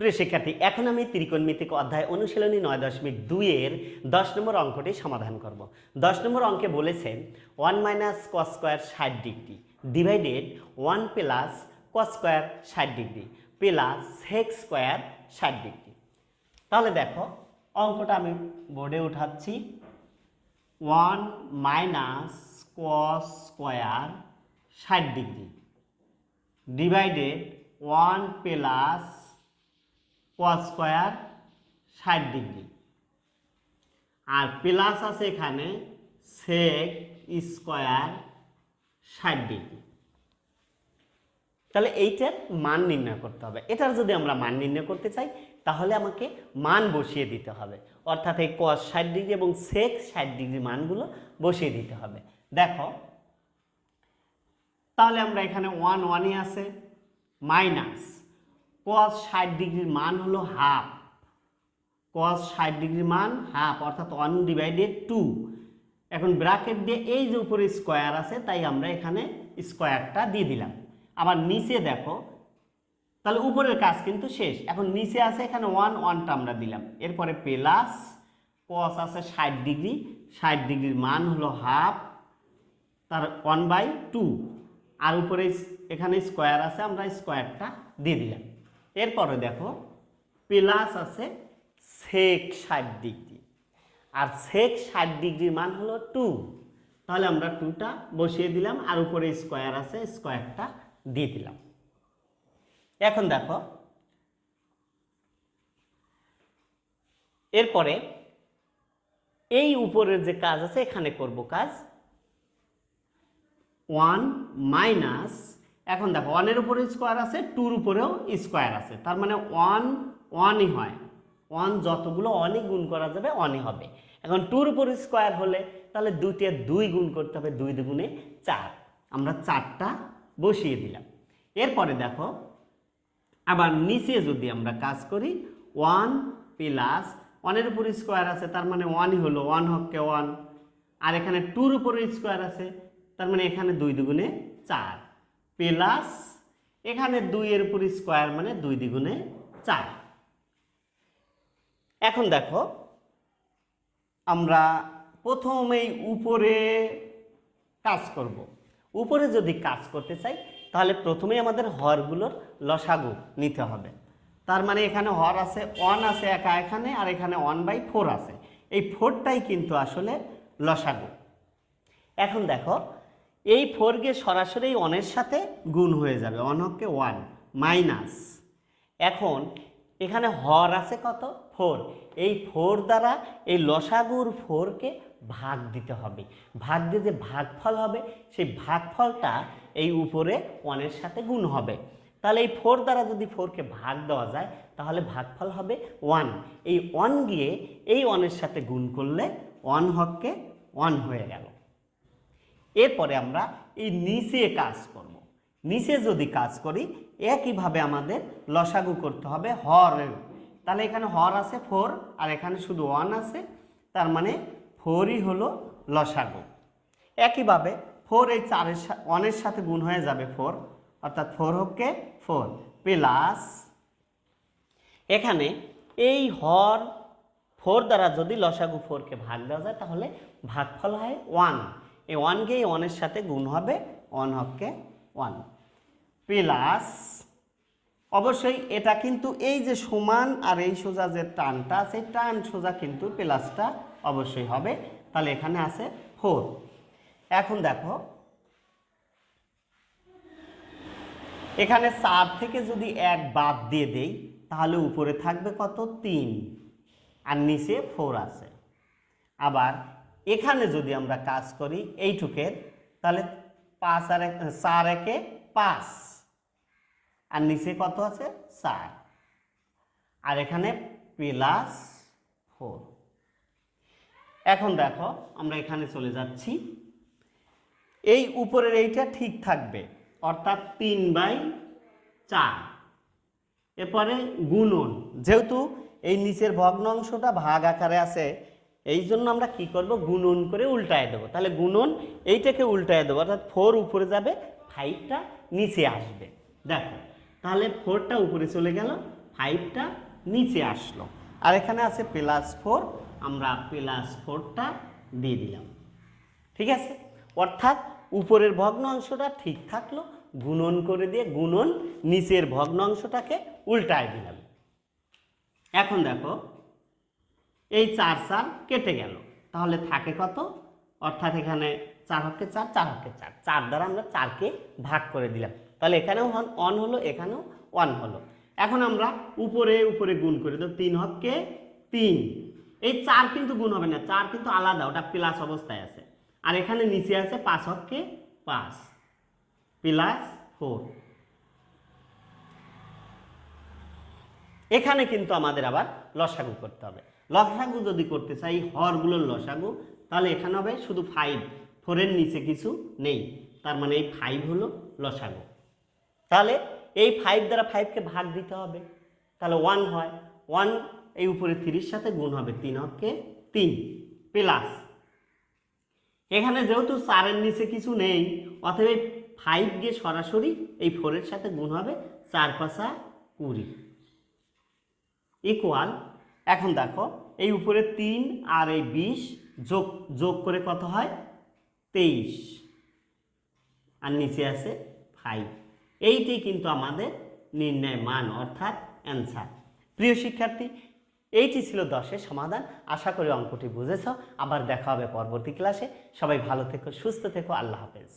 প্রিয় শিক্ষার্থী, এখন আমি ত্রিকোণমিতিক অধ্যায় অনুশীলনী নয় দশমিক দুইয়ের দশ নম্বর অঙ্কটি সমাধান করব। দশ নম্বর অঙ্কে বলেছেন ওয়ান মাইনাস কস স্কোয়ার ষাট degree divided one plus cos square ষাট ডিগ্রি প্লাস সেক্স স্কোয়ার ষাট ডিগ্রি। তাহলে দেখো, অঙ্কটা আমি বোর্ডে উঠাচ্ছি। ওয়ান মাইনাস কস স্কোয়ার ষাট degree divided one plus cos square ষাট ডিগ্রি আর প্লাস আছে এখানে সেক স্কোয়ার ষাট ডিগ্রি তাহলে এইটার মান নির্ণয় করতে হবে। এটার যদি আমরা মান নির্ণয় করতে চাই, তাহলে আমাকে মান বসিয়ে দিতে হবে। অর্থাৎ এই কস ষাট ডিগ্রি এবং সেক ষাট ডিগ্রি মানগুলো বসিয়ে দিতে হবে। দেখো, তাহলে আমরা এখানে ওয়ান ওয়ানই আছে মাইনাস কস ষাট ডিগ্রির মান হলো হাফ। কস ষাট ডিগ্রির মান হাফ, অর্থাৎ ওয়ান ডিভাইডেড টু এখন ব্র্যাকেট দিয়ে এই যে উপরে স্কোয়ার আছে, তাই আমরা এখানে স্কোয়ারটা দিয়ে দিলাম। আবার নিচে দেখো, তাহলে উপরের কাজ কিন্তু শেষ। এখন নিচে আছে এখানে ওয়ান ওয়ানটা আমরা দিলাম। এরপরে প্লাস কস আছে ষাট ডিগ্রি, ষাট ডিগ্রির মান হলো হাফ, তার ওয়ান বাই টু আর উপরে এখানে স্কোয়ার আছে, আমরা স্কোয়ারটা দিয়ে দিলাম। এরপরে দেখো প্লাস আছে সেক ষাট ডিগ্রি আর সেক ষাট ডিগ্রির মান হলো টু তাহলে আমরা টুটা বসিয়ে দিলাম, আর উপরে স্কোয়ার আছে স্কোয়ারটা দিয়ে দিলাম। এখন দেখো, এরপরে এই উপরের যে কাজ আছে, এখানে করব কাজ। ওয়ান মাইনাস এখন দেখো ওয়ানের উপরে স্কোয়ার আছে টুর উপরেও স্কোয়ার আছে। তার মানে ওয়ান ওয়ানই হয়। ওয়ান যতগুলো অনই গুণ করা যাবে অনই হবে। এখন টুর উপরে স্কোয়ার হলে তাহলে দুইটে দুই গুণ করতে হবে, দুই দুগুণে চার। আমরা চারটা বসিয়ে দিলাম। এরপরে দেখো, আবার নিচে যদি আমরা কাজ করি ওয়ান প্লাস ওয়ানের উপরে স্কোয়ার আছে, তার মানে ওয়ানই হলো ওয়ান হককে ওয়ান আর এখানে টুর উপরে স্কোয়ার আছে, তার মানে এখানে দুই দুগুণে চার। প্লাস এখানে দুইয়ের উপর স্কোয়ার মানে দুই দ্বিগুণে চার। এখন দেখো, আমরা প্রথমেই উপরে কাজ করব। উপরে যদি কাজ করতে চাই, তাহলে প্রথমেই আমাদের হরগুলোর লসাগু নিতে হবে। তার মানে এখানে হর আছে, ওয়ান আছে একা এখানে, আর এখানে ওয়ান বাই ফোর আছে। এই ফোরটাই কিন্তু আসলে লসাগু। এখন দেখো এই ফোর গিয়ে সরাসরি ওয়ানের সাথে গুণ হয়ে যাবে হকে ওয়ান মাইনাস এখন এখানে হর আছে কত? ফোর এই ফোর দ্বারা এই লসাগুর ফোরকে ভাগ দিতে হবে। ভাগ দিয়ে যে ভাগফল হবে, সেই ভাগফলটা এই উপরে ওয়ানের সাথে গুণ হবে। তাহলে এই ফোর দ্বারা যদি ফোরকে ভাগ দেওয়া যায়, তাহলে ভাগফল হবে ওয়ান এই ওয়ান গিয়ে এই ওয়ানের সাথে গুণ করলে ওয়ান হককে ওয়ান হয়ে গেল। এরপরে আমরা এই নিচে কাজ করব। নিচে যদি কাজ করি, একইভাবে আমাদের লসাগু করতে হবে হরের তাহলে এখানে হর আছে ফোর, আর এখানে শুধু ওয়ান আছে, তার মানে ফোরই হলো লসাগু। একইভাবে ফোর এই চারের ওয়ানের সাথে গুণ হয়ে যাবে ফোর, অর্থাৎ ফোর হকে ফোর প্লাস এখানে এই হর, ফোর দ্বারা যদি লসাগু ফোরকে ভাগ দেওয়া যায়, তাহলে ভাগফল হয় ওয়ান। এই ওয়ানকে এই ওয়ানের সাথে গুণ হবে ওয়ান হককে ওয়ান প্লাস অবশ্যই এটা কিন্তু এই যে সমান আর এই সোজা যে টানটা আছে টান সোজা কিন্তু প্লাসটা অবশ্যই হবে। তাহলে এখানে আছে ফোর। এখন দেখো, এখানে চার থেকে যদি এক বাদ দিয়ে দেই, তাহলে উপরে থাকবে কত? তিন। আর নিচে ফোর আছে। আবার এখানে যদি আমরা কাজ করি এইটুকের, তাহলে পাঁচ আর এক, চার একে পাঁচ। আর নিচে কত আছে? চার। আর এখানে প্লাস ফোর এখন দেখো, আমরা এখানে চলে যাচ্ছি। এই উপরের এইটা ঠিক থাকবে, অর্থাৎ তিন বাই চার। এরপরে গুণন, যেহেতু এই নিচের ভগ্নাংশটা ভাগ আকারে আছে এই জন্য আমরা কি করব? গুণন করে উল্টায় দেবো। তাহলে গুণন এইটাকে উল্টায় দেবো। অর্থাৎ ফোর উপরে যাবে ফাইভটা নিচে আসবে। দেখো, তাহলে ফোরটা উপরে চলে গেল ফাইভটা নিচে আসলো। আর এখানে আছে প্লাস ফোর আমরা প্লাস ফোরটা দিয়ে দিলাম। ঠিক আছে? অর্থাৎ উপরের ভগ্ন অংশটা ঠিক থাকল, গুণন করে দিয়ে গুণন নিচের ভগ্ন অংশটাকে উল্টায় দিলাম। এখন দেখো এই চার চার কেটে গেল। তাহলে থাকে কত? অর্থাৎ এখানে চার হকে চার চার হকে চার। চার দ্বারা আমরা চারকে ভাগ করে দিলাম। তাহলে এখানেও অন হলো, এখানেও ওয়ান হলো। এখন আমরা উপরে উপরে গুণ করি। তো তিন হককে তিন। এই চার কিন্তু গুণ হবে না। চার কিন্তু আলাদা, ওটা প্লাস অবস্থায় আছে। আর এখানে নিচে আছে পাঁচ হককে পাঁচ। প্লাস ফোর এখানে কিন্তু আমাদের আবার লসাগু করতে হবে। লসাগু যদি করতে চাই, হরগুলোর লসাগু, তাহলে এখানে হবে শুধু ফাইভ ফোরের নিচে কিছু নেই। তার মানে এই ফাইভ হলো লসাগু। তাহলে এই ফাইভ দ্বারা ফাইভকে ভাগ দিতে হবে। তাহলে ওয়ান হয়। ওয়ান এই উপরে তিরিশ সাথে গুণ হবে তিন হককে তিন প্লাস এখানে যেহেতু চারের নিচে কিছু নেই, অতএব এই ফাইভ গিয়ে সরাসরি এই ফোরের সাথে গুণ হবে চার পাঁচা কুড়ি। ইকুয়াল এখন দেখো, এই উপরে তিন আর এই বিশ যোগ যোগ করে কত হয়? তেইশ। আর নিচে আছে ফাইভ এইটি কিন্তু আমাদের নির্ণয় মান, অর্থাৎ অ্যান্সার প্রিয় শিক্ষার্থী, এইটি ছিল দশের সমাধান। আশা করি অঙ্কটি বুঝেছ। আবার দেখা হবে পরবর্তী ক্লাসে সবাই ভালো থেকো, সুস্থ থেকো। আল্লাহ হাফেজ।